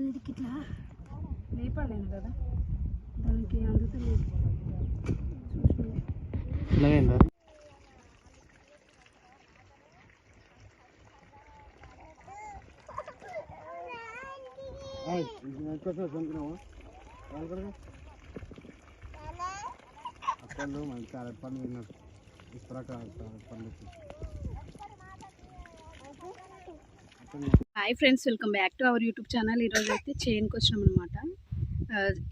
అందుకు ఇట్లా లేపలేను కదా దానికి అందుతలేదు. చూసిన. ఇలాగైందా అక్కలు మంచి అరటి విన్నారు ఇసుక పండు hi friends welcome back to our YouTube channel. ఈరోజు అయితే చైన్కి వచ్చినాం అనమాట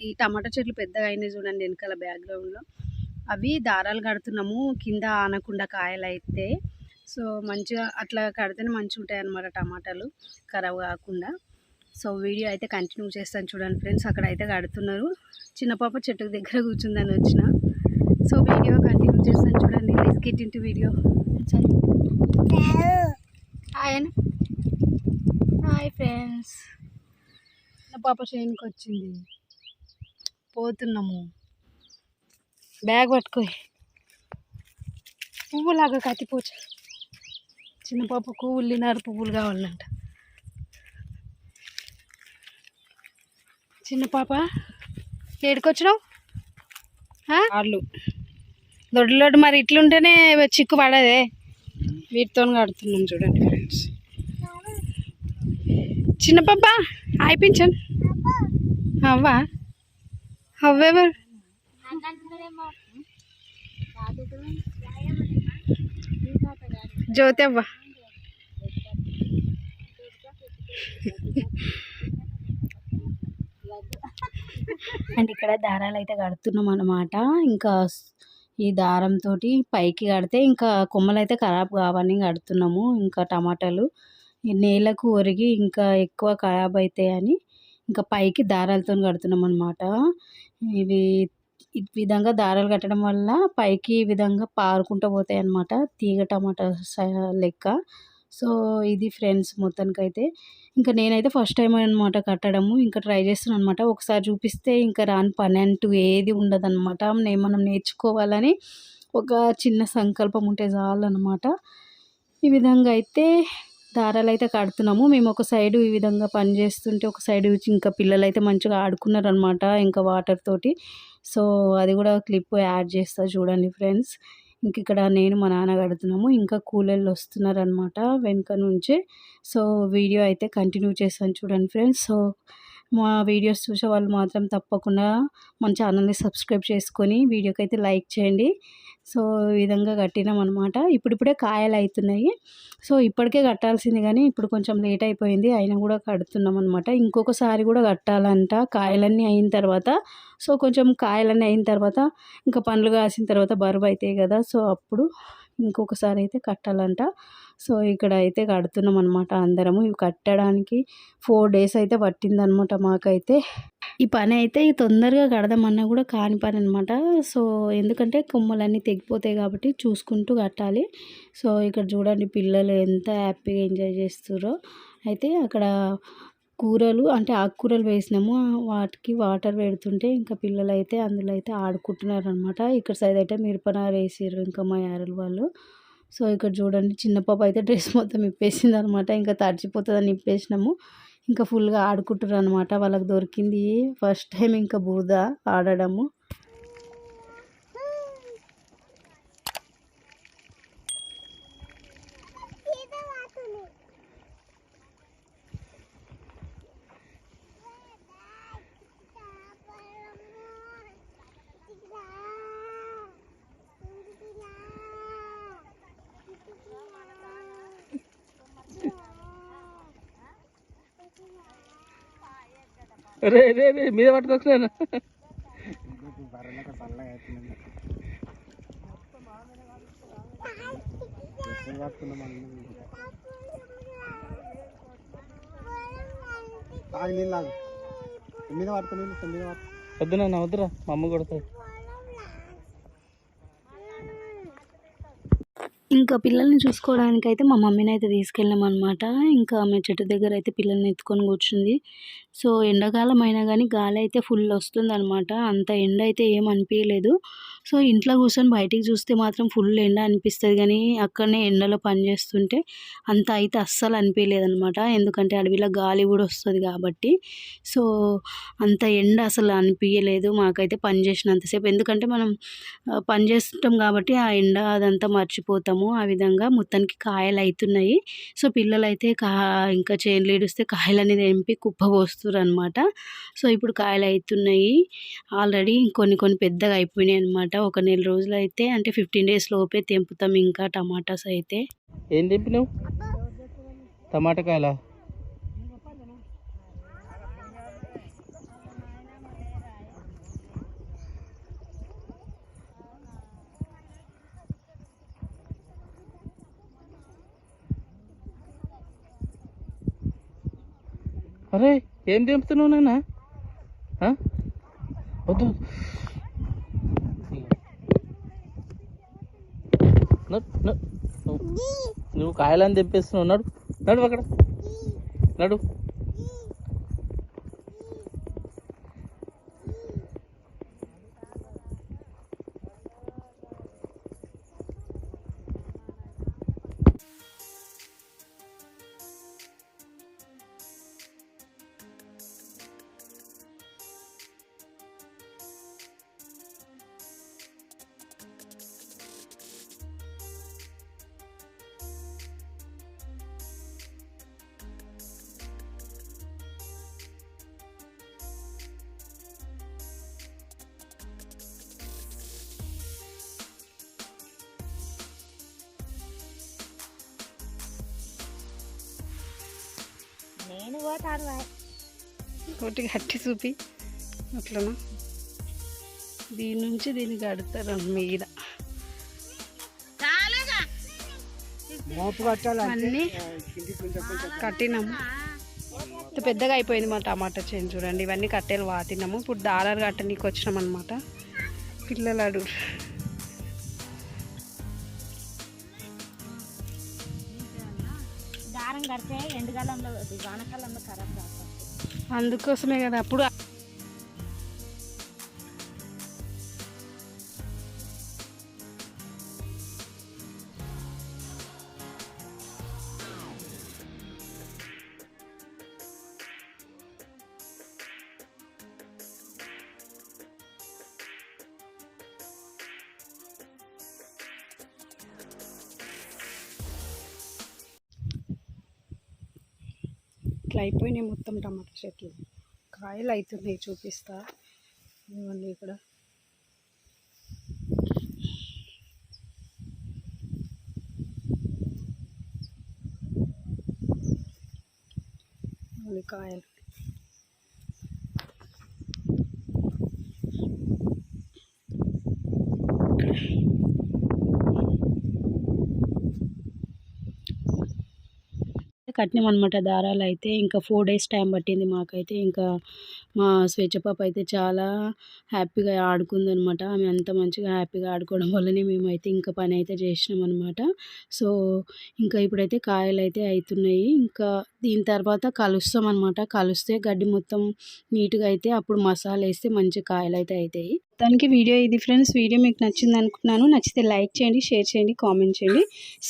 ఈ టమాటా చెట్లు పెద్దగా అయినాయి చూడండి వెనకాల బ్యాక్గ్రౌండ్లో అవి దారాలు కడుతున్నాము కింద ఆనకుండా కాయలు అయితే. సో మంచిగా అట్లా కడితేనే మంచిగా ఉంటాయి అనమాట టమాటాలు ఖరాబ్ కాకుండా. సో వీడియో అయితే కంటిన్యూ చేస్తాను చూడండి ఫ్రెండ్స్ అక్కడ అయితే కడుతున్నారు. చిన్న పాప చెట్టు దగ్గర కూర్చుందని వచ్చిన. సో వీడియో కంటిన్యూ చేస్తాను చూడండి. లెట్స్ గెట్ ఇంటూ వీడియో ఆయన ఫ్రెండ్స్. నా పాప చేనుకి వచ్చింది. పోతున్నాము. బ్యాగ్ పట్టుకో పువ్వులాగా కత్తిపోచ. చిన్న పాపకు ఉల్లినారు పువ్వులు కావాలంట. చిన్న పాప ఏడుకొచ్చినావు? వాళ్ళు దొడ్డు లొడ్డు మరి ఇట్లుంటేనే చిక్కు పడదే. వీటితో కడుతున్నాం చూడండి ఫ్రెండ్స్. చిన్న పాప అయిపించాను అవ్వా? అవ్వెవరు? జ్యోతి అవ్వ? అండ్ ఇక్కడ దారాలు అయితే కడుతున్నాం అన్నమాట. ఇంకా ఈ దారంతో పైకి కడితే ఇంకా కొమ్మలు అయితే ఖరాబ్ కావని కడుతున్నాము. ఇంకా టమాటాలు నేలకు ఒరిగి ఇంకా ఎక్కువ ఖరాబ్ అవుతాయని ఇంకా పైకి దారాలతో కడుతున్నాం అనమాట ఇవి ఈ విధంగా దారాలు కట్టడం వల్ల పైకి ఈ విధంగా పారుకుంటూ పోతాయి అన్నమాట తీగ టమాటా లెక్క. సో ఇది ఫ్రెండ్స్ మొత్తానికైతే. ఇంకా నేనైతే ఫస్ట్ టైం అనమాట కట్టడము. ఇంకా ట్రై చేస్తున్నాను అనమాట ఒకసారి చూపిస్తే ఇంకా రాని పని అంటూ ఏది ఉండదన్నమాట. మనం నేర్చుకోవాలని ఒక చిన్న సంకల్పం ఉంటే చాలన్నమాట. ఈ విధంగా అయితే దారాలు అయితే కడుతున్నాము. మేము ఒక సైడ్ ఈ విధంగా పని చేస్తుంటే ఒక సైడ్ ఇంకా పిల్లలు అయితే మంచిగా ఆడుకున్నారు అనమాట ఇంకా వాటర్ తోటి. సో అది కూడా క్లిప్ యాడ్ చేస్తా చూడండి ఫ్రెండ్స్. ఇంక ఇక్కడ నేను మా నాన్న కడుతున్నాము. ఇంకా కూలర్లు వస్తున్నారు అనమాట వెనుక నుంచి. సో వీడియో అయితే కంటిన్యూ చేస్తాను చూడండి ఫ్రెండ్స్. సో మా వీడియోస్ చూసే వాళ్ళు మాత్రం తప్పకుండా మన ఛానల్ని సబ్స్క్రైబ్ చేసుకొని వీడియోకి అయితే లైక్ చేయండి. సో ఈ విధంగా కట్టినాం అనమాట ఇప్పుడిప్పుడే కాయలు అవుతున్నాయి సో ఇప్పటికే కట్టాల్సింది కానీ ఇప్పుడు కొంచెం లేట్ అయిపోయింది. అయినా కూడా కడుతున్నాం అనమాట ఇంకొకసారి కూడా కట్టాలంట. కాయలన్నీ అయిన తర్వాత సో కొంచెం కాయలన్నీ అయిన తర్వాత ఇంకా పండ్లు కాసిన తర్వాత బరువు అవుతాయి కదా. సో అప్పుడు ఇంకొకసారి అయితే కట్టాలంట. సో ఇక్కడ అయితే కడుతున్నాం అనమాట అందరము. ఇవి కట్టడానికి ఫోర్ డేస్ అయితే పట్టిందనమాట మాకైతే. ఈ పని అయితే తొందరగా కడదామన్నా కూడా కాని పని అనమాట సో ఎందుకంటే కొమ్మలన్నీ తెగిపోతాయి కాబట్టి చూసుకుంటూ కట్టాలి. సో ఇక్కడ చూడండి పిల్లలు ఎంత హ్యాపీగా ఎంజాయ్ చేస్తారో అయితే అక్కడ కూరలు అంటే ఆకుకూరలు వేసినాము. వాటికి వాటర్ పెడుతుంటే ఇంకా పిల్లలు అయితే అందులో అయితే ఆడుకుంటున్నారు అనమాట ఇక్కడ సైడ్ అయితే మిరపనారు వేసారు ఇంకా మా యారలు వాళ్ళు. సో ఇక్కడ చూడండి చిన్న పాప అయితే డ్రెస్ మొత్తం ఇప్పేసింది అనమాట ఇంకా తడిచిపోతుందని ఇప్పేసినాము ఇంకా ఫుల్గా ఆడుకుంటారు అనమాట వాళ్ళకి దొరికింది ఫస్ట్ టైం ఇంకా బూద ఆడడము. రే రే రే మీద పట్టుకొచ్చినా మీద పడుతుంది వద్దునా వద్దురా మా అమ్మ కొడతాయి ఇంకా పిల్లల్ని చూసుకోవడానికైతే మా మమ్మీని అయితే తీసుకెళ్ళాం అనమాట ఇంకా ఆమె చెట్టు దగ్గర అయితే పిల్లల్ని ఎత్తుకొని కూర్చుంది. సో ఎండాకాలం అయినా కానీ గాలి అయితే ఫుల్ వస్తుంది అనమాట అంత ఎండ అయితే ఏం అనిపించలేదు సో ఇంట్లో కూర్చొని బయటికి చూస్తే మాత్రం ఫుల్ ఎండ అనిపిస్తుంది కానీ అక్కడనే ఎండలో పని చేస్తుంటే అంత అయితే అస్సలు అనిపించలేదు అనమాట ఎందుకంటే అడవిలో గాలి కూడా వస్తుంది కాబట్టి. సో అంత ఎండ అసలు అనిపించలేదు మాకైతే పని చేసినంతసేపు ఎందుకంటే మనం పని చేస్తుంటాం కాబట్టి ఆ ఎండ అదంతా మర్చిపోతాము. ఆ విధంగా మొత్తానికి కాయలు అవుతున్నాయి సో పిల్లలు అయితే కా ఇంకా చేనులు ఇడిస్తే కాయలు అనేది ఎంపి కుప్ప పోస్తారు అనమాట సో ఇప్పుడు కాయలు అవుతున్నాయి ఆల్రెడీ కొన్ని కొన్ని పెద్దగా అయిపోయినాయి అనమాట ఒక నెల రోజులు అయితే అంటే ఫిఫ్టీన్ డేస్ లోపే తెంపుతాం ఇంకా టమాటాస్ అయితే. ఏం తెంపినావు? టమాటా కాయలా? అరే! ఏం దింపుతున్నావు నాన్న? వద్దు. నువ్వు- నువ్వు కాయలని తెంపేస్తున్నావు. నడు నడు అక్కడ. నడు. ఒకటి గట్టి చూపి. అట్లనా? దీని నుంచి దీనికి కడతారు మీద మోపు కట్టాలి అన్నీ కట్టినాము. ఇంత పెద్దగా అయిపోయింది మా టమాటా చేను చూడండి. ఇవన్నీ కట్టెలు వాతినాము ఇప్పుడు దారాలు కట్టనీకి వచ్చినాం అనమాట పిల్లలు అడుగు కడితే ఎండకాలంలో వానకాలంలో ఖరాబ్ కాదు. అందుకోసమే కదా అప్పుడు ఇట్లా అయిపోయినాయి మొత్తం టమాటా చెట్లు. కాయలు అవుతున్నాయి చూపిస్తా. ఇవ్వండి ఇక్కడ. కాయలు. కట్టినాం అనమాట దారాలు అయితే ఇంకా ఫోర్ డేస్ టైం పట్టింది మాకైతే. ఇంకా మా స్వేచ్ఛపాప అయితే చాలా హ్యాపీగా ఆడుకుంది అనమాట ఆమె అంత మంచిగా హ్యాపీగా ఆడుకోవడం వల్లనే మేమైతే ఇంకా పని అయితే చేసినాం అనమాట సో ఇంకా ఇప్పుడైతే కాయలు అయితే అవుతున్నాయి ఇంకా దీని తర్వాత కలుస్తాం అనమాట కలిస్తే గడ్డి మొత్తం నీట్గా అయితే అప్పుడు మసాలా వేస్తే మంచి కాయలు అయితే అవుతాయి దానికి వీడియో ఇది ఫ్రెండ్స్. వీడియో మీకు నచ్చింది అనుకున్నాను. నచ్చితే లైక్ చేయండి షేర్ చేయండి కామెంట్ చేయండి.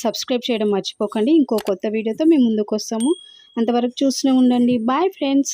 సబ్స్క్రైబ్ చేయడం మర్చిపోకండి. ఇంకో కొత్త వీడియోతో మేము ముందుకు వస్తాము అంతవరకు చూస్తూనే ఉండండి. Bye friends.